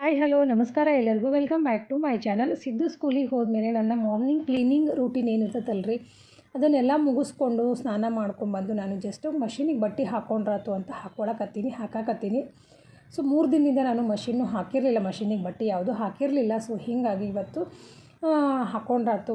Hi hello ನಮಸ್ಕಾರ ಎಲ್ಲರಿಗೂ welcome back to my channel Siddu ಸ್ಕೂಲಿಗೆ ಹೋದ್ಮೇಲೆ ನನ್ನ ಮಾರ್ನಿಂಗ್ ಕ್ಲೀನಿಂಗ್ ರೂಟೀನ್ ಏನಿರ್ತೈತಲ್ಲ ರೀ ಅದನ್ನೆಲ್ಲ ಮುಗಿಸ್ಕೊಂಡು ಸ್ನಾನ ಮಾಡ್ಕೊಂಬಂದು ನಾನು ಜಸ್ಟ್ ಮಷಿನಿಗೆ ಬಟ್ಟೆ ಹಾಕ್ಕೊಂಡ್ರಾತು ಅಂತ ಹಾಕ್ಕೊಳಕತ್ತೀನಿ ಹಾಕಾಕತ್ತೀನಿ. ಸೊ ಮೂರು ದಿನದಿಂದ ನಾನು ಮಷಿನ್ನು ಹಾಕಿರಲಿಲ್ಲ, ಮಷಿನಿಗೆ ಬಟ್ಟೆ ಯಾವುದು ಹಾಕಿರಲಿಲ್ಲ. ಸೊ ಹೀಗಾಗಿ ಇವತ್ತು ಹಾಕ್ಕೊಂಡ್ರಾತು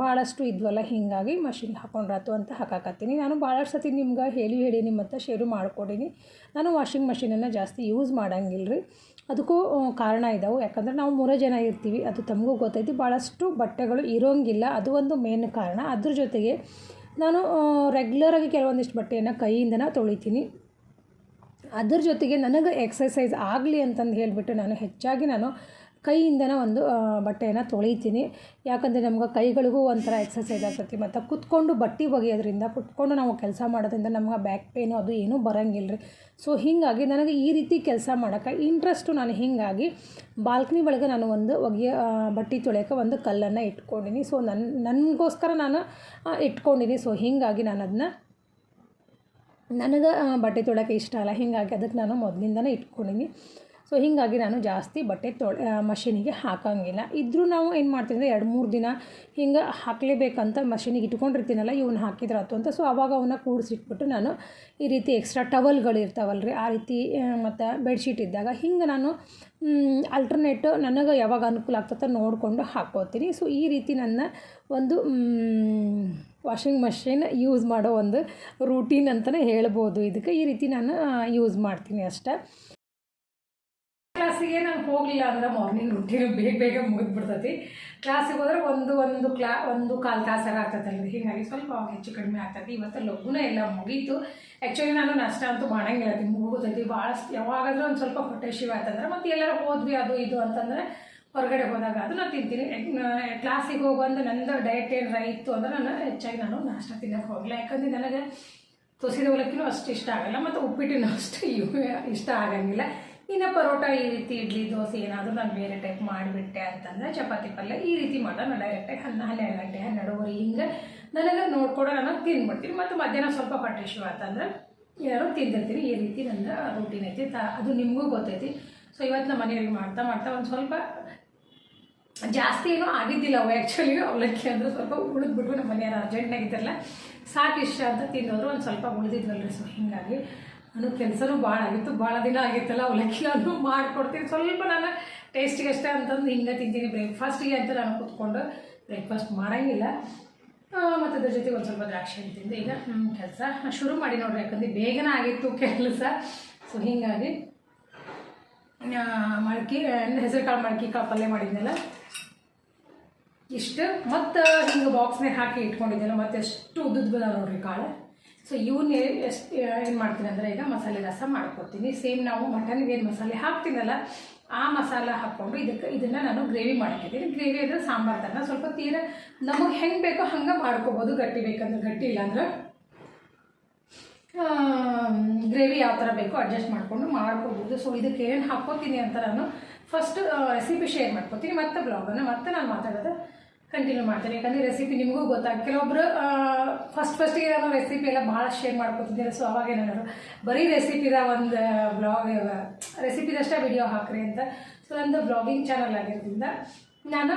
ಭಾಳಷ್ಟು ಇದ್ವಲ್ಲ, ಹೀಗಾಗಿ ಮಷಿನ್ಗೆ ಹಾಕ್ಕೊಂಡ್ರಾತು ಅಂತ ಹಾಕಾಕತ್ತೀನಿ. ನಾನು ಭಾಳಷ್ಟು ಸತಿ ನಿಮ್ಗೆ ಹೇಳಿ ಹೇಳಿ ನಿಮ್ಮ ಹತ್ರ ಶೇರು ಮಾಡ್ಕೊಡೀನಿ. ನಾನು ವಾಷಿಂಗ್ ಮಷಿನನ್ನು ಜಾಸ್ತಿ ಯೂಸ್ ಮಾಡಂಗಿಲ್ಲ ರೀ ಅದಕ್ಕೂ ಕಾರಣ ಇದ್ದಾವೆ ಯಾಕಂದರೆ ನಾವು ಮೂರೇ ಜನ ಇರ್ತೀವಿ. ಅದು ತಮಗೂ ಗೊತ್ತೈತಿ. ಭಾಳಷ್ಟು ಬಟ್ಟೆಗಳು ಇರೋಂಗಿಲ್ಲ. ಅದು ಒಂದು ಮೇನ್ ಕಾರಣ. ಅದ್ರ ಜೊತೆಗೆ ನಾನು ರೆಗ್ಯುಲರಾಗಿ ಕೆಲವೊಂದಿಷ್ಟು ಬಟ್ಟೆಯನ್ನು ಕೈಯಿಂದನೇ ತೊಳಿತೀನಿ. ಅದ್ರ ಜೊತೆಗೆ ನನಗೆ ಎಕ್ಸಸೈಸ್ ಆಗಲಿ ಅಂತಂದು ಹೇಳಿಬಿಟ್ಟು ನಾನು ಹೆಚ್ಚಾಗಿ ನಾನು ಕೈಯಿಂದನೇ ಒಂದು ಬಟ್ಟೆಯನ್ನು ತೊಳಿತೀನಿ. ಯಾಕಂದರೆ ನಮ್ಗೆ ಕೈಗಳಿಗೂ ಒಂಥರ ಎಕ್ಸಸೈಸ್ ಆಗ್ತೈತಿ. ಮತ್ತು ಕುತ್ಕೊಂಡು ಬಟ್ಟೆ ಒಗೆಯೋದ್ರಿಂದ, ಕುತ್ಕೊಂಡು ನಾವು ಕೆಲಸ ಮಾಡೋದ್ರಿಂದ ನಮ್ಗೆ ಬ್ಯಾಕ್ ಪೇನು ಅದು ಏನೂ ಬರೋಂಗಿಲ್ಲ ರೀ ಸೊ ಹೀಗಾಗಿ ನನಗೆ ಈ ರೀತಿ ಕೆಲಸ ಮಾಡೋಕೆ ಇಂಟ್ರೆಸ್ಟು ನಾನು ಹೀಗಾಗಿ ಬಾಲ್ಕನಿ ಒಳಗೆ ನಾನು ಒಂದು ಒಗೆಯ ಬಟ್ಟೆ ತೊಳೆಯೋಕೆ ಒಂದು ಕಲ್ಲನ್ನು ಇಟ್ಕೊಂಡಿನಿ. ಸೊ ನನ್ನ ನನಗೋಸ್ಕರ ನಾನು ಇಟ್ಕೊಂಡಿನಿ. ಸೊ ಹೀಗಾಗಿ ನಾನು ಅದನ್ನ ನನಗೆ ಬಟ್ಟೆ ತೊಳೆಯೋಕೆ ಇಷ್ಟ ಅಲ್ಲ. ಹೀಗಾಗಿ ಅದಕ್ಕೆ ನಾನು ಮೊದಲಿಂದನೇ ಇಟ್ಕೊಂಡೀನಿ. ಸೊ ಹೀಗಾಗಿ ನಾನು ಜಾಸ್ತಿ ಬಟ್ಟೆ ತೊಳೆ ಮಷಿನಿಗೆ ಹಾಕೋಂಗಿಲ್ಲ. ಇದ್ದರೂ ನಾವು ಏನು ಮಾಡ್ತೀವಿ ಅಂದರೆ ಎರಡು ಮೂರು ದಿನ ಹಿಂಗೆ ಹಾಕಲೇಬೇಕಂತ ಮಷಿನಿಗೆ ಇಟ್ಕೊಂಡಿರ್ತೀನಲ್ಲ ಇವನ್ನ ಹಾಕಿದ್ರಾತು ಅಂತ. ಸೊ ಆವಾಗ ಅವನ್ನ ಕೂಡಿಸಿಟ್ಬಿಟ್ಟು ನಾನು ಈ ರೀತಿ ಎಕ್ಸ್ಟ್ರಾ ಟವಲ್ಗಳು ಇರ್ತಾವಲ್ಲ ರೀ ಆ ರೀತಿ ಮತ್ತು ಬೆಡ್ಶೀಟ್ ಇದ್ದಾಗ ಹಿಂಗೆ ನಾನು ಅಲ್ಟರ್ನೇಟ್ ನನಗೆ ಯಾವಾಗ ಅನುಕೂಲ ಆಗ್ತದೆ ನೋಡಿಕೊಂಡು ಹಾಕ್ಕೋತೀನಿ ಸೊ ಈ ರೀತಿ ನನ್ನ ಒಂದು ವಾಷಿಂಗ್ ಮಷಿನ್ ಯೂಸ್ ಮಾಡೋ ಒಂದು ರೂಟೀನ್ ಅಂತಲೇ ಹೇಳ್ಬೋದು. ಇದಕ್ಕೆ ಈ ರೀತಿ ನಾನು ಯೂಸ್ ಮಾಡ್ತೀನಿ ಅಷ್ಟೇ. ಕ್ಲಾಸಿಗೆ ನಾನು ಹೋಗಲಿಲ್ಲ ಅಂದ್ರೆ ಮಾರ್ನಿಂಗ್ ರುಟೀನ್ ಬೇಗ ಬೇಗ ಮುಗಿದ್ಬಿಡ್ತೈತಿ. ಕ್ಲಾಸಿಗೆ ಹೋದ್ರೆ ಒಂದು ಒಂದು ಕ್ಲಾ, ಒಂದು ಕಾಲು ತಾಸಾರ ಆಗ್ತದಲ್ಲ ಹೀಗಾಗಿ ಸ್ವಲ್ಪ ಹೆಚ್ಚು ಕಡಿಮೆ ಆಗ್ತೈತಿ. ಇವತ್ತು ಲಘುನ ಎಲ್ಲ ಮುಗೀತು. ಆ್ಯಕ್ಚುಲಿ ನಾನು ನಷ್ಟ ಅಂತೂ ಮಾಡಂಗಿಲ್ಲ. ಮುಗಿತೈತಿ ಭಾಳ ಯಾವಾಗಾದ್ರೂ ಒಂದು ಸ್ವಲ್ಪ ಹೊಟ್ಟೆ ಶಿವ ಆಯ್ತಂದ್ರೆ ಮತ್ತು ಎಲ್ಲರೂ ಹೋದ್ವಿ, ಅದು ಇದು ಅಂತಂದರೆ ಹೊರಗಡೆ ಹೋದಾಗ ಅದು ನಾನು ತಿಂತೀನಿ ಕ್ಲಾಸಿಗೆ ಹೋಗುವಂದ್ರೆ ನಂದು ಡಯಟ್ ಏನು ಇತ್ತು ಅಂದ್ರೆ ನಾನು ಹೆಚ್ಚಾಗಿ ನಾನು ನಾಷ್ಟ ತಿನ್ನೋಕೆ ಹೋಗಲ್ಲ ಯಾಕಂದರೆ ನನಗೆ ತುಸಿದ ಅವಲಕ್ಕಿನೂ ಅಷ್ಟು ಇಷ್ಟ ಆಗಲ್ಲ, ಮತ್ತು ಉಪ್ಪಿಟ್ಟಿನೂ ಅಷ್ಟು ಇಷ್ಟ ಆಗಂಗಿಲ್ಲ. ಇನ್ನು ಪರೋಟ ಈ ರೀತಿ ಇಡ್ಲಿ, ದೋಸೆ ಏನಾದರೂ ನಾನು ಬೇರೆ ಟೈಪ್ ಮಾಡಿಬಿಟ್ಟೆ ಅಂತಂದರೆ ಚಪಾತಿ ಪಲ್ಯ ಈ ರೀತಿ ಮಾಡೋ. ನಾನು ಡೈರೆಕ್ಟಾಗಿ ಹನ್ನ, ಹನ್ನೆರಡು ಗಂಟೆ ಹನ್ನೆರಡುವರೆ ಹಿಂಗೆ ನನಗೆ ನೋಡ್ಕೊಡೋ ನಾನು ತಿಂದ್ಬಿಡ್ತೀನಿ ಮತ್ತು ಮಧ್ಯಾಹ್ನ ಸ್ವಲ್ಪ ಹೊಟ್ಟೆ ಶಿವ ಆತಂದ್ರೆ ಯಾರೋ ತಿಂದಿರ್ತೀನಿ. ಈ ರೀತಿ ನನ್ನ ರೂಟೀನ್ ಐತಿ. ತ, ಅದು ನಿಮಗೂ ಗೊತ್ತೈತಿ. ಸೊ ಇವತ್ತು ನಮ್ಮ ಮನೆಯವ್ರಿಗೆ ಮಾಡ್ತಾ ಮಾಡ್ತಾ ಒಂದು ಸ್ವಲ್ಪ ಜಾಸ್ತಿ ಏನೂ ಆಗಿದ್ದಿಲ್ಲ ಅವು ಆ್ಯಕ್ಚುಲಿ ಅವಲಕ್ಕಿ ಅಂದರೆ ಸ್ವಲ್ಪ ಉಳಿದ್ಬಿಟ್ಟು ನಮ್ಮ ಮನೆಯವ್ರು ಅರ್ಜೆಂಟ್ನಾಗಿದ್ದಿರಲ್ಲ ಸಾಕು ಇಷ್ಟ ಅಂತ ತಿನ್ನೋರು ಒಂದು ಸ್ವಲ್ಪ ಉಳಿದಿದ್ವಲ್ರಿ. ಸೊ ಹೀಗಾಗಿ ನನಗೆ ಕೆಲಸನೂ ಭಾಳ ಆಗಿತ್ತು ಭಾಳ ದಿನ ಆಗಿತ್ತಲ್ಲ ಅವಲಕ್ಕಿ ನಾನು ಮಾಡಿಕೊಡ್ತೀನಿ. ಸ್ವಲ್ಪ ನಾನು ಟೇಸ್ಟಿಗೆ ಅಷ್ಟೇ ಅಂತಂದು ಹಿಂಗೆ ತಿಂತೀನಿ ಬ್ರೇಕ್ಫಾಸ್ಟಿಗೆ ಅಂತ ನಾನು ಕೂತ್ಕೊಂಡು ಬ್ರೇಕ್ಫಾಸ್ಟ್ ಮಾಡೋಂಗಿಲ್ಲ. ಮತ್ತು ಅದ್ರ ಜೊತೆಗೆ ಒಂದು ಸ್ವಲ್ಪ ದ್ರಾಕ್ಷಿ ತಿಂದು. ಈಗ ಕೆಲಸ ಶುರು ಮಾಡಿ ನೋಡ್ರಿ, ಯಾಕಂದ್ರೆ ಬೇಗನೇ ಆಗಿತ್ತು ಕೆಲಸ. ಸೊ ಹೀಗಾಗಿ ಮಳ್ಕಿ ಹೆಸರು ಕಾಳು ಮಳ್ಕಿ ಕಾಳು ಪಲ್ಯ ಮಾಡಿದ್ನಲ್ಲ. ಇಷ್ಟು. ಮತ್ತು ಹಿಂಗೆ ಬಾಕ್ಸ್ನಾಗ ಹಾಕಿ ಇಟ್ಕೊಂಡಿದ್ದೆಲ್ಲ ಮತ್ತೆ ಎಷ್ಟು ಉದ್ದದ ನೋಡ್ರಿ ಕಾಳು. ಸೊ ಇವನ್ನ ಎಷ್ಟು ಏನು ಮಾಡ್ತೀನಿ ಅಂದರೆ ಈಗ ಮಸಾಲೆ ರಸ ಮಾಡ್ಕೊತೀನಿ. ಸೇಮ್ ನಾವು ಮಟನ್ಗೆ ಏನು ಮಸಾಲೆ ಹಾಕ್ತೀನಲ್ಲ, ಆ ಮಸಾಲ ಹಾಕ್ಕೊಂಡು ಇದಕ್ಕೆ ಇದನ್ನು ನಾನು ಗ್ರೇವಿ ಮಾಡ್ಕೊತೀನಿ ಗ್ರೇವಿ ಅಂದರೆ ಸಾಂಬಾರು ಥರ ಸ್ವಲ್ಪ ತೀರ ನಮಗೆ ಹೆಂಗೆ ಬೇಕೋ ಹಂಗೆ ಮಾಡ್ಕೋಬೋದು ಗಟ್ಟಿ ಬೇಕಂದ್ರೆ. ಗಟ್ಟಿ ಇಲ್ಲಾಂದ್ರೆ ಗ್ರೇವಿ ಯಾವ ಥರ ಬೇಕೋ ಅಡ್ಜಸ್ಟ್ ಮಾಡಿಕೊಂಡು ಮಾಡ್ಕೊಬೋದು. ಸೊ ಇದಕ್ಕೆ ಏನು ಹಾಕ್ಕೋತೀನಿ ಅಂತ ನಾನು ಫಸ್ಟ್ ರೆಸಿಪಿ ಶೇರ್ ಮಾಡ್ಕೋತೀನಿ. ಮತ್ತೆ ಬ್ಲಾಗನ್ನು ಮತ್ತೆ ನಾನು ಮಾತಾಡೋದು ಕಂಟಿನ್ಯೂ ಮಾಡ್ತೀನಿ. ಯಾಕಂದರೆ ರೆಸಿಪಿ ನಿಮಗೂ ಗೊತ್ತಾಗ ಕೆಲವೊಬ್ಬರು ಫಸ್ಟ್ ಫಸ್ಟಿಗೆ ನಾನು ರೆಸಿಪಿ ಎಲ್ಲ ಭಾಳ ಶೇರ್ ಮಾಡ್ಕೊತಿದ್ದೆ ಸೊ ಅವಾಗ ಏನಾದ್ರು, ಬರೀ ರೆಸಿಪಿದ ಒಂದು ಬ್ಲಾಗ್ ರೆಸಿಪಿದಷ್ಟೇ ವಿಡಿಯೋ ಹಾಕ್ರಿ ಅಂತ. ಸೊ ನಂದು ಬ್ಲಾಗಿಂಗ್ ಚಾನಲ್ ಆಗಿರೋದ್ರಿಂದ ನಾನು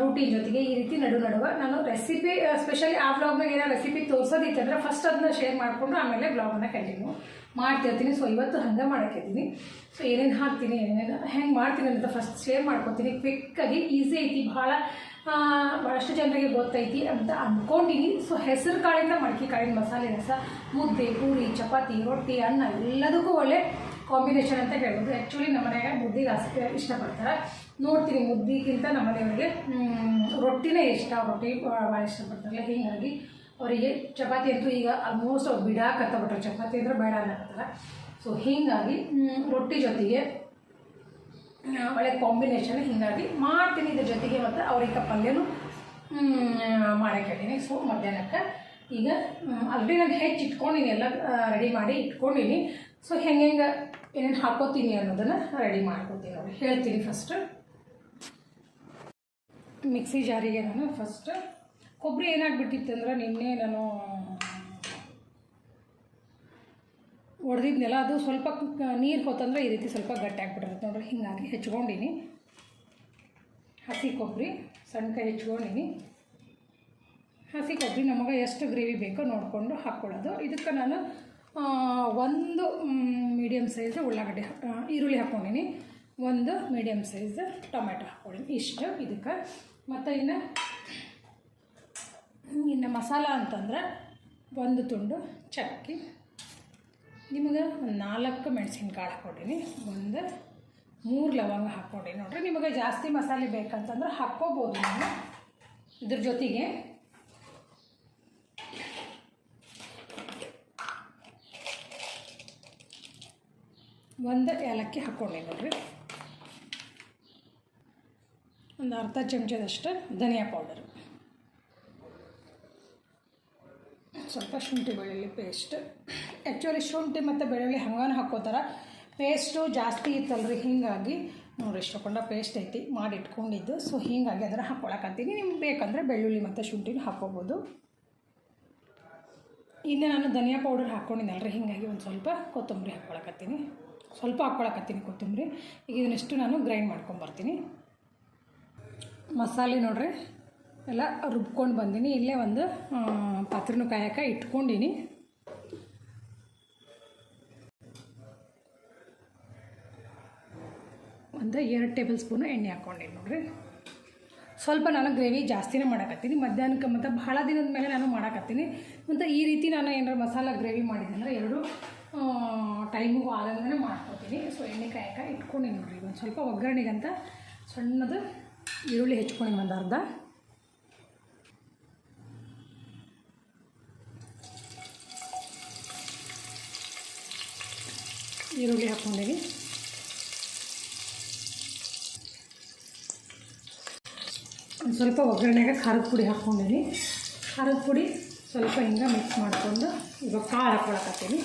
ರೂಟೀನ್ ಜೊತೆಗೆ ಈ ರೀತಿ ನಡು ನಡುವ ನಾನು ರೆಸಿಪಿ ಸ್ಪೆಷಲಿ ಆ ಬ್ಲಾಗ್ನಾಗ ಏನೋ ರೆಸಿಪಿ ತೋರಿಸೋದಿತ್ತಂದ್ರೆ ಫಸ್ಟ್ ಅದನ್ನ ಶೇರ್ ಮಾಡಿಕೊಂಡು ಆಮೇಲೆ ಬ್ಲಾಗನ್ನು ಕಂಟಿನ್ಯೂ ಮಾಡ್ತಿರ್ತೀನಿ. ಸೊ ಇವತ್ತು ಹಂಗೆ ಮಾಡೋಕ್ಕಿದ್ದೀನಿ ಸೊ ಏನೇನು ಹಾಕ್ತೀನಿ, ಏನೇನು ಹೆಂಗೆ ಮಾಡ್ತೀನಿ ಅಂತ ಫಸ್ಟ್ ಶೇರ್ ಮಾಡ್ಕೊತೀನಿ. ಕ್ವಿಕ್ಕಾಗಿ ಈಸಿ ಐತಿ. ಭಾಳ ಭಾಳಷ್ಟು ಜನರಿಗೆ ಗೊತ್ತೈತಿ ಅಂತ ಅಂದ್ಕೊಂಡಿನಿ ಸೊ ಹೆಸರು ಕಾಳಿಂದ ಮಡಕೆ ಕಾಳಿನ ಮಸಾಲೆ ರಸ, ಮುದ್ದೆ, ಪೂರಿ, ಚಪಾತಿ, ರೊಟ್ಟಿ, ಅನ್ನ ಎಲ್ಲದಕ್ಕೂ ಒಳ್ಳೆ ಕಾಂಬಿನೇಷನ್ ಅಂತ ಹೇಳ್ಬೋದು. ಆ್ಯಕ್ಚುಲಿ ನಮ್ಮ ಮನೆಯಾಗ ಮುದ್ದೆಗೆ ಅಷ್ಟು ಇಷ್ಟಪಡ್ತಾರೆ. ನೋಡ್ತೀನಿ, ಮುದ್ದಿಗಿಂತ ನಮ್ಮ ಮನೆಯವರಿಗೆ ರೊಟ್ಟಿನೇ ಇಷ್ಟ. ರೊಟ್ಟಿ ಭಾಳ ಇಷ್ಟಪಡ್ತಾರಲ್ಲ, ಹೀಗಾಗಿ ಅವರಿಗೆ ಚಪಾತಿ ಅಂತೂ ಈಗ ಆಲ್ಮೋಸ್ಟ್ ಅವ್ರು ಬಿಡಾಕತ್ತಬಿಟ್ರೆ ಚಪಾತಿ ಅಂದ್ರೆ ಬೇಡ ಅನ್ನಕತ್ತಾರ ಸೊ ಹೀಗಾಗಿ ರೊಟ್ಟಿ ಜೊತೆಗೆ ಒಳ್ಳೆ ಕಾಂಬಿನೇಷನ್ ಹೀಗಾಗಿ ಮಾಡ್ತೀನಿ ಇದ್ರ ಜೊತೆಗೆ ಮತ್ತು ಅವ್ರಿಗೆ ಪಲ್ಯನೂ ಮಾಡಕ್ಕೆ ಸೊ ಮಧ್ಯಾಹ್ನಕ್ಕೆ ಈಗ ಆಲ್ರೆಡಿ ನಾನು ಹೆಚ್ಚು ಇಟ್ಕೊಂಡಿನಿ ಎಲ್ಲ ರೆಡಿ ಮಾಡಿ ಇಟ್ಕೊಂಡಿನಿ. ಸೊ ಹೆಂಗೆ ಹೆಂಗೆ ಏನೇನು ಹಾಕೋತೀನಿ ಅನ್ನೋದನ್ನು ರೆಡಿ ಮಾಡ್ಕೋತೀನಿ ಅವ್ರು ಹೇಳ್ತೀನಿ ಫಸ್ಟ್ ಮಿಕ್ಸಿ ಜಾರಿಗೆ ನಾನು ಫಸ್ಟ್ ಕೊಬ್ಬರಿ ಏನಾಗ್ಬಿಟ್ಟಿತ್ತು ಅಂದ್ರೆ ನಿನ್ನೆ ನಾನು ಹೊಡೆದಿದ್ನೆಲ್ಲ ಅದು ಸ್ವಲ್ಪ ನೀರು ಹೋತಂದ್ರೆ ಈ ರೀತಿ ಸ್ವಲ್ಪ ಗಟ್ಟಿ ಆಗ್ಬಿಟ್ಟಿರುತ್ತೆ. ನೋಡ್ರಿ, ಹಿಂಗಾಗಿ ಹೆಚ್ಕೊಂಡಿನಿ ಹಸಿ ಕೊಬ್ಬರಿ ಸಣ್ಣಕಾಯಿ ಹೆಚ್ಕೊಂಡಿನಿ ಹಸಿ ಕೊಬ್ಬರಿ ನಮಗೆ ಎಷ್ಟು ಗ್ರೇವಿ ಬೇಕೋ ನೋಡಿಕೊಂಡು ಹಾಕ್ಕೊಳ್ಳೋದು ಇದಕ್ಕೆ ನಾನು ಒಂದು ಮೀಡಿಯಮ್ ಸೈಜ್ ಉಳ್ಳಾಗಡ್ಡೆ ಈರುಳ್ಳಿ ಹಾಕ್ಕೊಂಡಿನಿ ಒಂದು ಮೀಡಿಯಮ್ ಸೈಜ್ ಟೊಮೆಟೊ ಹಾಕ್ಕೊಂಡಿನಿ. ಇಷ್ಟು ಇದಕ್ಕೆ. ಮತ್ತು ಇನ್ನು ಇನ್ನು ಮಸಾಲ ಅಂತಂದ್ರೆ ಒಂದು ತುಂಡು ಚಕ್ಕಿ. ನಿಮಗೆ ಒಂದು ನಾಲ್ಕು ಮೆಣಸಿನ್ಕಾಳು ಹಾಕ್ಕೊಂಡಿನಿ ಒಂದು ಮೂರು ಲವಂಗ ಹಾಕ್ಕೊಂಡಿನಿ ನೋಡಿರಿ, ನಿಮಗೆ ಜಾಸ್ತಿ ಮಸಾಲೆ ಬೇಕಂತಂದ್ರೆ ಹಾಕ್ಕೋಬೋದು ನೀವು. ಇದ್ರ ಜೊತೆಗೆ ಒಂದು ಏಲಕ್ಕಿ ಹಾಕ್ಕೊಂಡಿನಿ ನೋಡಿರಿ. ಒಂದು ಅರ್ಧ ಚಮಚದಷ್ಟು ಧನಿಯಾ ಪೌಡರ್ ಸ್ವಲ್ಪ ಶುಂಠಿ ಬೆಳ್ಳುಳ್ಳಿ ಪೇಸ್ಟ್ ಆ್ಯಕ್ಚುಲಿ ಶುಂಠಿ ಮತ್ತು ಬೆಳ್ಳುಳ್ಳಿ ಹಂಗಾನು ಹಾಕ್ಕೋತಾರೆ ಪೇಸ್ಟು ಜಾಸ್ತಿ ಇತ್ತಲ್ರಿ, ಹೀಗಾಗಿ. ನೋಡ್ರಿ ಇಷ್ಟಕೊಂಡ ಪೇಸ್ಟ್ ಐತಿ ಮಾಡಿ ಇಟ್ಕೊಂಡಿದ್ದು ಸೊ ಹೀಗಾಗಿ ಅದನ್ನು ಹಾಕ್ಕೊಳಕಂತೀನಿ ನಿಮ್ಗೆ ಬೇಕಂದರೆ ಬೆಳ್ಳುಳ್ಳಿ ಮತ್ತು ಶುಂಠಿನ ಹಾಕ್ಕೋಬೋದು ಇನ್ನು ನಾನು ಧನಿಯಾ ಪೌಡರ್ ಹಾಕ್ಕೊಂಡಿದ್ದಲ್ರಿ ಹೀಗಾಗಿ ಒಂದು ಸ್ವಲ್ಪ ಕೊತ್ತಂಬರಿ ಹಾಕ್ಕೊಳಕತ್ತೀನಿ ಸ್ವಲ್ಪ ಹಾಕ್ಕೊಳಕತ್ತೀನಿ ಕೊತ್ತಂಬರಿ. ಈಗ ಇದನ್ನೆಷ್ಟು ನಾನು ಗ್ರೈಂಡ್ ಮಾಡ್ಕೊಂಬರ್ತೀನಿ ಮಸಾಲೆ ನೋಡ್ರಿ. ಎಲ್ಲ ರುಬ್ಕೊಂಡು ಬಂದೀನಿ. ಇಲ್ಲೇ ಒಂದು ಪಾತ್ರೆನೂ ಕಾಯಕ್ಕೆ ಇಟ್ಕೊಂಡಿನಿ. ಒಂದು ಎರಡು ಟೇಬಲ್ ಸ್ಪೂನು ಎಣ್ಣೆ ಹಾಕ್ಕೊಂಡೀನಿ ನೋಡಿರಿ. ಸ್ವಲ್ಪ ನಾನು ಗ್ರೇವಿ ಜಾಸ್ತಿನೇ ಮಾಡಕತ್ತೀನಿ. ಮಧ್ಯಾಹ್ನಕ್ಕೆ ಮತ್ತು ಭಾಳ ದಿನದ ಮೇಲೆ ನಾನು ಮಾಡಕತ್ತೀನಿ. ಮತ್ತು ಈ ರೀತಿ ನಾನು ಏನಾರು ಮಸಾಲ ಗ್ರೇವಿ ಮಾಡಿದ್ದಂದ್ರೆ ಎರಡು ಟೈಮಿಗೂ ಆದಂಗೆ ಮಾಡ್ಕೊತೀನಿ. ಸೊ ಎಣ್ಣೆ ಕಾಯಕ್ಕೆ ಇಟ್ಕೊಂಡೀನಿ ನೋಡಿರಿ. ಒಂದು ಸ್ವಲ್ಪ ಒಗ್ಗರಣೆಗಂತ ಸಣ್ಣದು ಈರುಳ್ಳಿ ಹೆಚ್ಕೊಂಡಿನಿ ಒಂದು ಅರ್ಧ. ಈರುಳ್ಳಿ ಹಾಕ್ಕೊಂಡಿವಿ ಒಂದು ಸ್ವಲ್ಪ ಒಗ್ಗರಣೆಗೆ ಖಾರದ ಪುಡಿ ಹಾಕ್ಕೊಂಡೀನಿ. ಖಾರದ ಪುಡಿ ಸ್ವಲ್ಪ ಹಿಂಗೆ ಮಿಕ್ಸ್ ಮಾಡಿಕೊಂಡು ಇವಾಗ ಕಾಳು ಹಾಕ್ಕೊಳಕತ್ತೀನಿ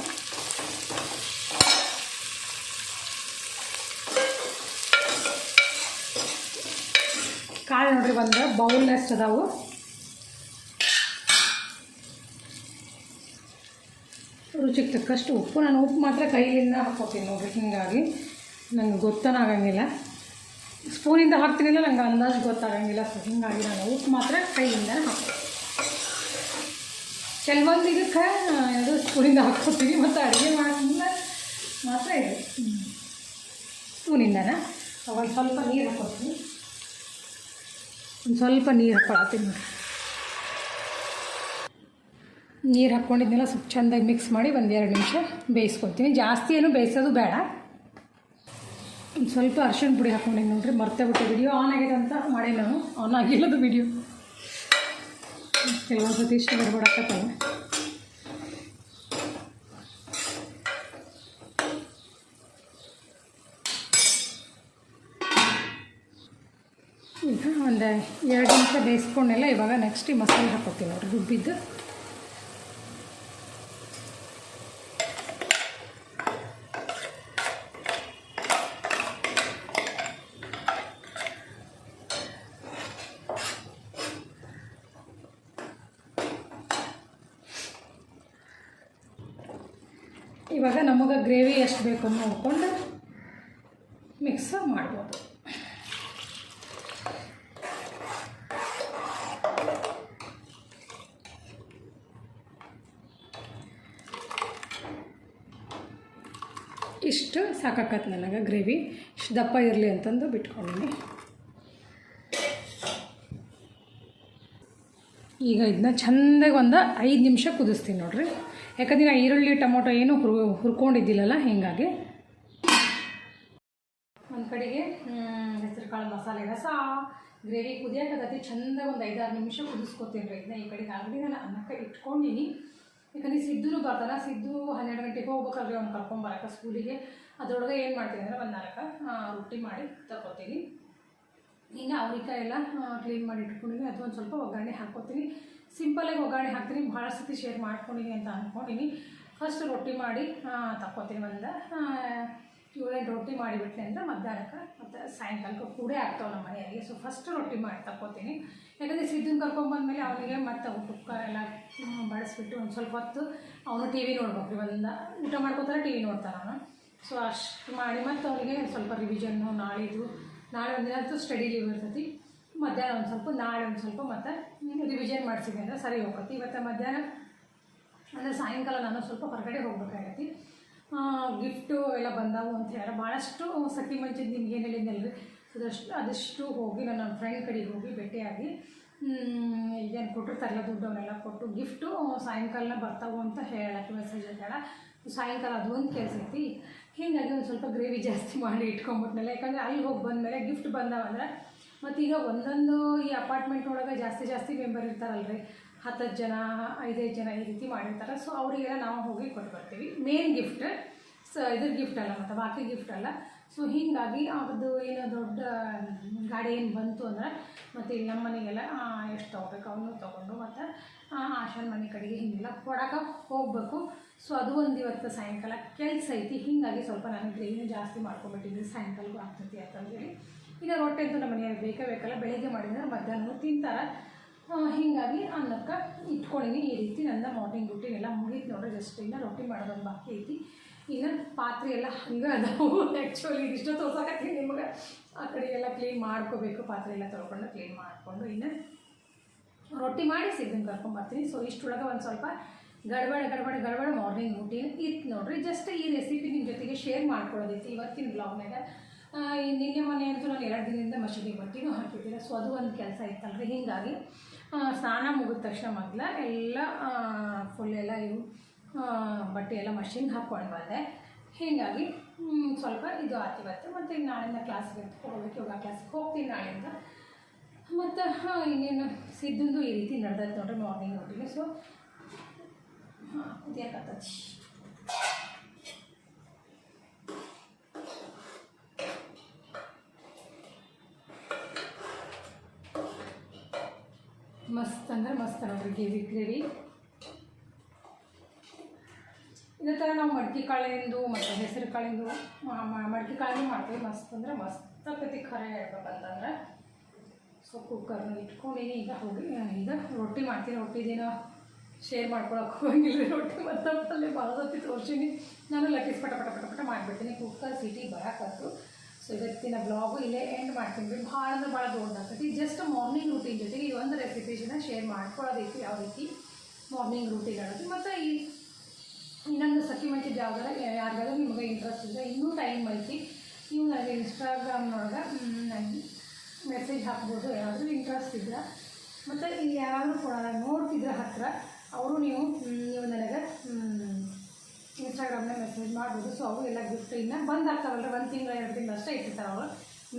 ಕಾಳು ನೋಡ್ರಿ ಒಂದು ಬೌಲ್ನಷ್ಟು ಅದಾವು. ರುಚಿಗೆ ತಕ್ಕಷ್ಟು ಉಪ್ಪು. ನಾನು ಉಪ್ಪು ಮಾತ್ರ ಕೈಯಿಂದ ಹಾಕೋತೀನಿ ನೋಡಿರಿ, ಹೀಗಾಗಿ ನನಗೆ ಗೊತ್ತನ ಆಗಂಗಿಲ್ಲ. ಸ್ಪೂನಿಂದ ಹಾಕ್ತೀನಿಲ್ಲ, ನಂಗೆ ಅಂದಾಜು ಗೊತ್ತಾಗಂಗಿಲ್ಲ. ಸೊ ಹೀಗಾಗಿ ನಾನು ಉಪ್ಪು ಮಾತ್ರ ಕೈಯಿಂದ ಹಾಕ್ತೀನಿ. ಕೆಲವೊಂದು ಇದಕ್ಕೆ ಸ್ಪೂನಿಂದ ಹಾಕ್ಕೋತೀನಿ, ಮತ್ತು ಅಡುಗೆ ಮಾಡಿದ ಮಾತ್ರ ಇದೆ. ಸ್ಪೂನಿಂದನ? ಒಂದು ಸ್ವಲ್ಪ ನೀರು ಹಾಕ್ಕೊತೀನಿ ಒಂದು ಸ್ವಲ್ಪ ನೀರು ಹಾಕ್ಕೊಳತ್ತೀನಿ ನೋಡಿ ನೀರು ಹಾಕ್ಕೊಂಡಿದ್ನೆಲ್ಲ ಸ್ವಲ್ಪ ಚೆಂದಾಗಿ ಮಿಕ್ಸ್ ಮಾಡಿ ಒಂದು ಎರಡು ನಿಮಿಷ ಬೇಯಿಸ್ಕೊಳ್ತೀನಿ. ಜಾಸ್ತಿ ಏನು ಬೇಯಿಸೋದು ಬೇಡ. ಒಂದು ಸ್ವಲ್ಪ ಅರ್ಶಿಣ ಪುಡಿ ಹಾಕ್ಕೊಂಡಿದ್ದೆ ನೋಡ್ರಿ, ಮರ್ತೇ ಬಿಟ್ಟು ವಿಡಿಯೋ ಆನ್ ಆಗಿದೆ ಅಂತ ಮಾಡಿ ನಾನು. ಆನ್ ಆಗಿಲ್ಲದು ವಿಡಿಯೋ ಕೆಲವೊಂದು ಸತಿ ಇಷ್ಟು ಗಡ್ಬಡಾಕತ್ತವೆ ಈಗ ಒಂದು ಎರಡು ನಿಮಿಷ ಬೇಯಿಸ್ಕೊಂಡೆಲ್ಲ ಇವಾಗ ನೆಕ್ಸ್ಟ್ ಈ ಮಸಾಲೆ ಹಾಕೋತೀವಿ ನೋಡ್ರಿ, ರುಬ್ಬಿದ್ದು. ಇವಾಗ ನಮಗೆ ಗ್ರೇವಿ ಎಷ್ಟು ಬೇಕು ನೋಡಿಕೊಂಡು ಮಿಕ್ಸ್ ಮಾಡ್ಬೋದು. ಇಷ್ಟು ಸಾಕಾಕತ್ತೆ ನನಗೆ ಗ್ರೇವಿ. ಇಷ್ಟು ದಪ್ಪ ಇರಲಿ ಅಂತಂದು ಬಿಟ್ಕೊಂಡಿನಿ. ಈಗ ಇದನ್ನ ಚೆಂದಾಗಿ ಒಂದು ಐದು ನಿಮಿಷ ಕುದಿಸ್ತೀನಿ ನೋಡ್ರಿ. ಯಾಕಂದ್ರೆ ಈರುಳ್ಳಿ, ಟೊಮೊಟೊ ಏನು ಹುರ್, ಹುರ್ಕೊಂಡಿದ್ದಿಲ್ಲಲ್ಲ, ಹೀಗಾಗಿ. ಒಂದು ಕಡೆಗೆ ಹೆಸರು ಕಾಳು ಮಸಾಲೆ ರಸ, ಗ್ರೇವಿ ಕುದಿಯಾಕತ್ತೈತಿ ಚಂದ ಒಂದು ಐದಾರು ನಿಮಿಷ ಕುದಿಸ್ಕೊತೀನಿ ರೀ. ಇದನ್ನ ಈ ಕಡೆಗೆ ಆಲ್ರೆಡಿ ನಾನು ಅನ್ನಕ್ಕೆ ಇಟ್ಕೊಂಡಿನಿ. ಯಾಕಂದ್ರೆ ಸಿದ್ಧೂ ಬರ್ತಾರೆ ಸಿದ್ದು ಹನ್ನೆರಡು ಗಂಟೆಗೆ ಹೋಗ್ಬೇಕಲ್ರಿ ಅವ್ನು ಕರ್ಕೊಂಬರಕ್ಕೆ ಸ್ಕೂಲಿಗೆ. ಅದರೊಳಗೆ ಏನು ಮಾಡ್ತೀನಿ ಅಂದರೆ ಒಂದು ನಾಲ್ಕು ರೊಟ್ಟಿ ಮಾಡಿ ತಗೋತೀನಿ ಇನ್ನು ಅವ್ರಿಕಾಯಿ ಎಲ್ಲ ಕ್ಲೀನ್ ಮಾಡಿ ಇಟ್ಕೊಂಡಿನಿ. ಅದು ಒಂದು ಸ್ವಲ್ಪ ಒಗ್ಗರಣೆ ಹಾಕ್ಕೊತೀನಿ ಸಿಂಪಲಾಗಿ ಒಗ್ಗರಣೆ ಹಾಕ್ತೀನಿ. ಭಾಳ ಸತಿ ಶೇರ್ ಮಾಡ್ಕೊಂಡಿನಿ ಅಂತ ಅಂದ್ಕೊಂಡಿನಿ ಫಸ್ಟ್ ರೊಟ್ಟಿ ಮಾಡಿ ತಕ್ಕೋತೀನಿ ಒಂದು ಏಳೆಂಟು ರೊಟ್ಟಿ ಮಾಡಿಬಿಟ್ಟೆ ಅಂದರೆ ಮಧ್ಯಾಹ್ನಕ್ಕೆ ಮತ್ತು ಸಾಯಂಕಾಲಕ್ಕೆ ಕೂಡೇ ಆಗ್ತಾವೆ ನಮ್ಮ ಮನೆಯಲ್ಲಿ. ಸೊ ಫಸ್ಟ್ ರೊಟ್ಟಿ ಮಾಡಿ ತಕ್ಕೋತೀನಿ. ಯಾಕಂದರೆ ಸಿದ್ಧನ ಕರ್ಕೊಂಬಂದ್ಮೇಲೆ ಅವನಿಗೆ ಮತ್ತೆ ಕುಕ್ಕರ್ ಎಲ್ಲ ಬಡಿಸ್ಬಿಟ್ಟು ಒಂದು ಸ್ವಲ್ಪ ಹೊತ್ತು ಅವನು ಟಿ ವಿ ನೋಡ್ಬೇಕು. ರೀ ಒಂದು ಊಟ ಮಾಡ್ಕೋತಾರೆ ಟಿ ವಿ ನೋಡ್ತಾನೆ ಅವನು. ಸೊ ಅಷ್ಟು ಮಾಡಿ ಮತ್ತು ಅವನಿಗೆ ಸ್ವಲ್ಪ ರಿವಿಷನ್ನು ನಾಳಿದು ನಾಳೆ ಒಂದಿನ ಅಂತೂ ಸ್ಟಡಿ ಲೀವ್ ಇರ್ತೈತಿ. ಮಧ್ಯಾಹ್ನ ಒಂದು ಸ್ವಲ್ಪ, ನಾಳೆ ಒಂದು ಸ್ವಲ್ಪ ಮತ್ತು ರಿವಿಷನ್ ಮಾಡಿಸಿದೆ ಅಂದರೆ ಸರಿ ಹೋಗುತ್ತೆ ಇವತ್ತು ಮಧ್ಯಾಹ್ನ, ಅಂದರೆ ಸಾಯಂಕಾಲ ನಾನು ಸ್ವಲ್ಪ ಹೊರಗಡೆ ಹೋಗ್ಬೇಕಾಗೈತಿ ಗಿಫ್ಟು ಎಲ್ಲ ಬಂದವು ಅಂತ ಹೇಳಿ ಭಾಳಷ್ಟು ಸಖಿ ಮಂಚಿದ್ದು ನಿಮ್ಗೆ ಏನು ಹೇಳಿದ್ನಲ್ರಿ? ಅದಷ್ಟು ಅದಷ್ಟು ಹೋಗಿ ನಾನು ನನ್ನ ಫ್ರೆಂಡ್ ಕಡೆಗೆ ಹೋಗಿ ಭೇಟಿಯಾಗಿ ಈಗೇನು ಕೊಟ್ಟಿರ್ತಾರಲ್ಲ ದುಡ್ಡು ಅವನ್ನೆಲ್ಲ ಕೊಟ್ಟು ಗಿಫ್ಟು ಸಾಯಂಕಾಲನ ಬರ್ತಾವು ಅಂತ ಹೇಳಕ್ಕೆ ಮೆಸೇಜ್ ಹೇಳ ಸಾಯಂಕಾಲ ಅದು ಒಂದು ಕೆಲಸ ಐತಿ. ಹೀಗಾಗಿ ಒಂದು ಸ್ವಲ್ಪ ಗ್ರೇವಿ ಜಾಸ್ತಿ ಮಾಡಿ ಇಟ್ಕೊಂಬಿಟ್ನಲ್ಲ. ಯಾಕಂದರೆ ಅಲ್ಲಿ ಹೋಗಿ ಬಂದಮೇಲೆ ಗಿಫ್ಟ್ ಬಂದವಂದ್ರೆ ಮತ್ತು ಈಗ ಒಂದೊಂದು ಈ ಅಪಾರ್ಟ್ಮೆಂಟ್ ಒಳಗೆ ಜಾಸ್ತಿ ಜಾಸ್ತಿ ಮೆಂಬರ್ ಇರ್ತಾರಲ್ರಿ. ಹತ್ತು ಜನ, ಐದೈದು ಜನ ಈ ರೀತಿ ಮಾಡಿರ್ತಾರೆ. ಸೊ ಅವರಿಗೆಲ್ಲ ನಾವು ಹೋಗಿ ಕೊಟ್ಟು ಬರ್ತೀವಿ. ಮೇನ್ ಗಿಫ್ಟ್ ಸ, ಇದ್ರ ಗಿಫ್ಟ್ ಅಲ್ಲ ಮತ್ತು ಬಾಕಿ ಗಿಫ್ಟ್ ಅಲ್ಲ. ಸೊ ಹೀಗಾಗಿ ಅವ್ರದ್ದು ಏನು ದೊಡ್ಡ ಗಾಡಿ ಏನು ಬಂತು ಅಂದ್ರೆ, ಮತ್ತು ಇಲ್ಲಿ ನಮ್ಮ ಮನೆಗೆಲ್ಲ ಎಷ್ಟು ತೊಗೋಬೇಕು ಅವನು ತೊಗೊಂಡು ಮತ್ತು ಆಶಾನ್ ಮನೆ ಕಡೆಗೆ ಹಿಂಗೆಲ್ಲ ಕೊಡಕ್ಕೆ ಹೋಗಬೇಕು. ಸೊ ಅದು ಒಂದು ಇವತ್ತು ಸಾಯಂಕಾಲ. ಕೆಲಸ ಐತಿ. ಹೀಗಾಗಿ ಸ್ವಲ್ಪ ನಾನು ಗ್ರೇವಿನ ಜಾಸ್ತಿ ಮಾಡ್ಕೊಬಿಟ್ಟಿದ್ದೀನಿ ಸಾಯಂಕಾಲಕ್ಕೂ ಆಗ್ತೈತಿ ಅಂತಂದೇಳಿ. ಇನ್ನು ರೊಟ್ಟಿ ಅಂತೂ ನಮ್ಮ ಮನೆಯಲ್ಲಿ ಬೇಕೇ ಬೇಕಲ್ಲ, ಬೆಳಿಗ್ಗೆ ಮಾಡಿದ್ರೆ ಮಧ್ಯಾಹ್ನ ತಿಂತಾರೆ. ಹೀಗಾಗಿ ಅನ್ನಕ್ಕೆ ಇಟ್ಕೊಂಡಿನಿ. ಈ ರೀತಿ ನನ್ನ ಮಾರ್ನಿಂಗ್ ರೂಟೀನ್ ಎಲ್ಲ ಮುಗೀತು ನೋಡ್ರಿ, ಜಸ್ಟ್ ಇನ್ನು ರೊಟ್ಟಿ ಮಾಡೋದೊಂದು ಬಾಕಿ ಐತಿ. ಇನ್ನು ಪಾತ್ರೆ ಎಲ್ಲ ಹಂಗೆ ಅದಾವು. ಆ್ಯಕ್ಚುಲಿ ಇದಿಷ್ಟು ತೋರ್ಸಕತ್ತೀನಿ ನಿಮಗೆ. ಆ ಕಡೆ ಎಲ್ಲ ಕ್ಲೀನ್ ಮಾಡ್ಕೋಬೇಕು, ಪಾತ್ರೆ ಎಲ್ಲ ತೊಳ್ಕೊಂಡು ಕ್ಲೀನ್ ಮಾಡಿಕೊಂಡು ಇನ್ನು ರೊಟ್ಟಿ ಮಾಡಿ ಸಿದ್ದನ್ ಕರ್ಕೊಂಬರ್ತೀನಿ ಸೊ ಇಷ್ಟೊಳಗೆ ಒಂದು ಸ್ವಲ್ಪ ಗಡಬಡ ಗಡಬಡ ಗಡಬಡ ಮಾರ್ನಿಂಗ್ ರೂಟೀನ್ ಇತ್ತು ನೋಡ್ರಿ. ಜಸ್ಟ್ ಈ ರೆಸಿಪಿ ನಿಮ್ಮ ಜೊತೆಗೆ ಶೇರ್ ಮಾಡ್ಕೊಳ್ಳೋದೈತಿ ಇವತ್ತಿನ ಬ್ಲಾಗ್ನಾಗ ನಿನ್ನೆ ಮೊನ್ನೆ ಅಂತೂ ನಾನು ಎರಡು ದಿನದಿಂದ ಮಸೀದಿಗೆ ಬರ್ತೀನಿ ಹಾಕಿದ್ದಿಲ್ಲ ಸೊ ಅದು ಒಂದು ಕೆಲಸ ಇತ್ತಲ್ರಿ, ಹೀಗಾಗಿ ಸ್ನಾನ ಮುಗಿದ ತಕ್ಷಣ ಮೊದಲ ಎಲ್ಲ ಫುಲ್ ಎಲ್ಲ ಇವು ಬಟ್ಟೆ ಎಲ್ಲ ಮಷಿನ್ಗೆ ಹಾಕ್ಕೊಂಡು ಬಂದೆ. ಹೀಗಾಗಿ ಸ್ವಲ್ಪ ಇದು ಆತಿವತ್ತು ಮತ್ತು ಮತ್ತು ನಾಳೆಯಿಂದ ಕ್ಲಾಸ್ಗೆ ಹೋಗ್ಬೇಕು. ಯೋಗ ಕ್ಲಾಸ್ಗೆ ಹೋಗ್ತೀನಿ ನಾಳೆಯಿಂದ. ಮತ್ತು ಇನ್ನೇನು ಸಿದ್ದಂದು ಈ ರೀತಿ ನಡೆದೈತೆ ನೋಡ್ರಿ ಮಾರ್ನಿಂಗ್ ರೊಟ್ಟಿಗೆ ಸೊ ಹಾಂ ಕುದಿಯಕತ್ತತಿ ಮಸ್ತ್ ಅಂದ್ರೆ ಮಸ್ತ್ ನೋಡ್ರಿ ಗೇವಿ ಗ್ರೇವಿ ಇದೇ ಥರ ನಾವು ಮಡ್ಕೆ ಕಾಳಿಂದು ಮತ್ತು ಹೆಸರು ಕಾಳಿಂದು ಮಡ್ಕೆ ಕಾಳಿಂದು ಮಾಡ್ತೀವಿ. ಮಸ್ತ್ ಅಂದರೆ ಮಸ್ತ್ ಆಗ್ತೈತಿ ಖರೆ ಹೇಳ್ಬೇಕಂತಂದ್ರೆ ಸೊ ಕುಕ್ಕರ್ನ ಇಟ್ಕೊಂಡೀನಿ. ಈಗ ಹೋಗಿ, ಈಗ ರೊಟ್ಟಿ ಮಾಡ್ತೀನಿ. ರೊಟ್ಟಿದೇನೋ ಶೇರ್ ಮಾಡ್ಕೊಳಕ್ಕೆ ಹೋಗಿಲ್ಲ ರೊಟ್ಟಿ ಮತ್ತೆ ಪಲ್ಯ ಭಾಳ ಹೊತ್ತಿ ತೋರ್ಸೀನಿ. ನಾನು ಲಕ್ಕೀಸ್ ಪಟ ಪಟ ಪಟ ಪಟ ಮಾಡಿಬಿಡ್ತೀನಿ. ಕುಕ್ಕರ್ ಸಿಟಿ ಬರೋಕತ್ತು ಸೊ ಇವತ್ತಿನ ಬ್ಲಾಗು ಇಲ್ಲೇ ಎಂಡ್ ಮಾಡ್ತೀನಿ. ಭಾಳ ಅಂದ್ರೆ ಭಾಳ ದೊಡ್ಡದಾಗ್ತೈತಿ ಜಸ್ಟ್ ಮಾರ್ನಿಂಗ್ ರೂಟೀನ್ ಜೊತೆಗೆ ಈ ಒಂದು ರೆಸಿಪೀಸನ್ನ ಶೇರ್ ಮಾಡ್ಕೊಳ್ಳೋದೈತಿ, ಯಾವ ರೀತಿ ಮಾರ್ನಿಂಗ್ ರೂಟೀನ್ ಅನ್ನೋದು. ಮತ್ತು ಈ ಇನ್ನೊಂದು ಸಖಿ ಮಂಚಿದ ಜಾಗದಾಗ ಯಾರಿಗಾದ್ರೂ ನಿಮಗೆ ಇಂಟ್ರೆಸ್ಟ್ ಇದ್ದರೆ ಇನ್ನೂ ಟೈಮ್ ಐತಿ. ನೀವು ನನಗೆ ಇನ್ಸ್ಟಾಗ್ರಾಮ್ನೊಳಗೆ ಮೆಸೇಜ್ ಹಾಕ್ಬೋದು ಯಾರಾದರೂ ಇಂಟ್ರೆಸ್ಟ್ ಇದ್ರೆ. ಮತ್ತು ಯಾರಾದರೂ ಕೂಡ ನೋಡ್ತಿದ್ರೆ ಹತ್ತಿರ ಅವರು ನೀವು ನೀವು ನನಗೆ ಇನ್ಸ್ಟಾಗ್ರಾಮ್ನಾಗ ಮೆಸೇಜ್ ಮಾಡ್ಬೋದು. ಸೊ ಅವು ಎಲ್ಲ ಗಿಫ್ಟ್ ಇನ್ನು ಬಂದು ಆಗ್ತಾವಲ್ಲ ಒಂದು ತಿಂಗಳು, ಎರಡು ತಿಂಗಳು ಅಷ್ಟೇ ಇಟ್ಟಿರ್ತಾರೆ ಅವರು.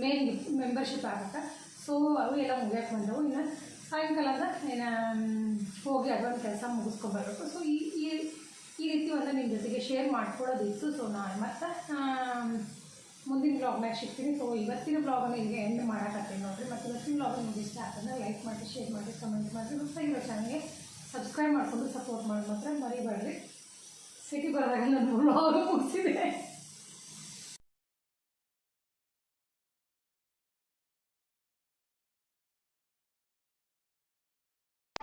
ಮೇನ್ ಗಿಫ್ಟ್ ಮೆಂಬರ್ಶಿಪ್ ಆಗುತ್ತೆ. ಸೊ ಅವು ಎಲ್ಲ ಮುಗಿಯಕ್ಕೆ ಬಂದವು. ಇನ್ನು ಸಾಯಂಕಾಲದ ಏನು ಹೋಗಿ ಅದೊಂದು ಕೆಲಸ ಮುಗಿಸ್ಕೊಬರ್ಬೇಕು. ಸೊ ಈ ಈ ರೀತಿ ಒಂದು ನಿಮ್ಮ ಜೊತೆಗೆ ಶೇರ್ ಮಾಡ್ಕೊಳ್ಳೋದಿತ್ತು ಸೊ ನಾನು ಮತ್ತು ಮುಂದಿನ ಬ್ಲಾಗ್ನಾಗ ಸಿಗ್ತೀನಿ. ಸೊ ಇವತ್ತಿನ ಬ್ಲಾಗನ್ನು ಈಗ ಎಂಡ್ ಮಾಡೋಕತ್ತೀನಿ ನೋಡಿರಿ. ಮತ್ತು ಇವತ್ತಿನ ಬ್ಲಾಗ್ ನಿಮ್ಗೆ ಇಷ್ಟ ಆಗ್ತದೆ ಲೈಕ್ ಮಾಡಿ ಶೇರ್ ಮಾಡಿ ಕಮೆಂಟ್ ಮಾಡಿ. ಹೊಸದಾಗಿರೋ ಚಾನಲ್ಗೆ ಸಬ್ಸ್ಕ್ರೈಬ್ ಮಾಡಿಕೊಂಡು ಸಪೋರ್ಟ್ ಮಾಡಿ ಮಾತ್ರ ಮರಿಬೇಡ್ರಿ. 세계바라가는 놀라하고 복수네.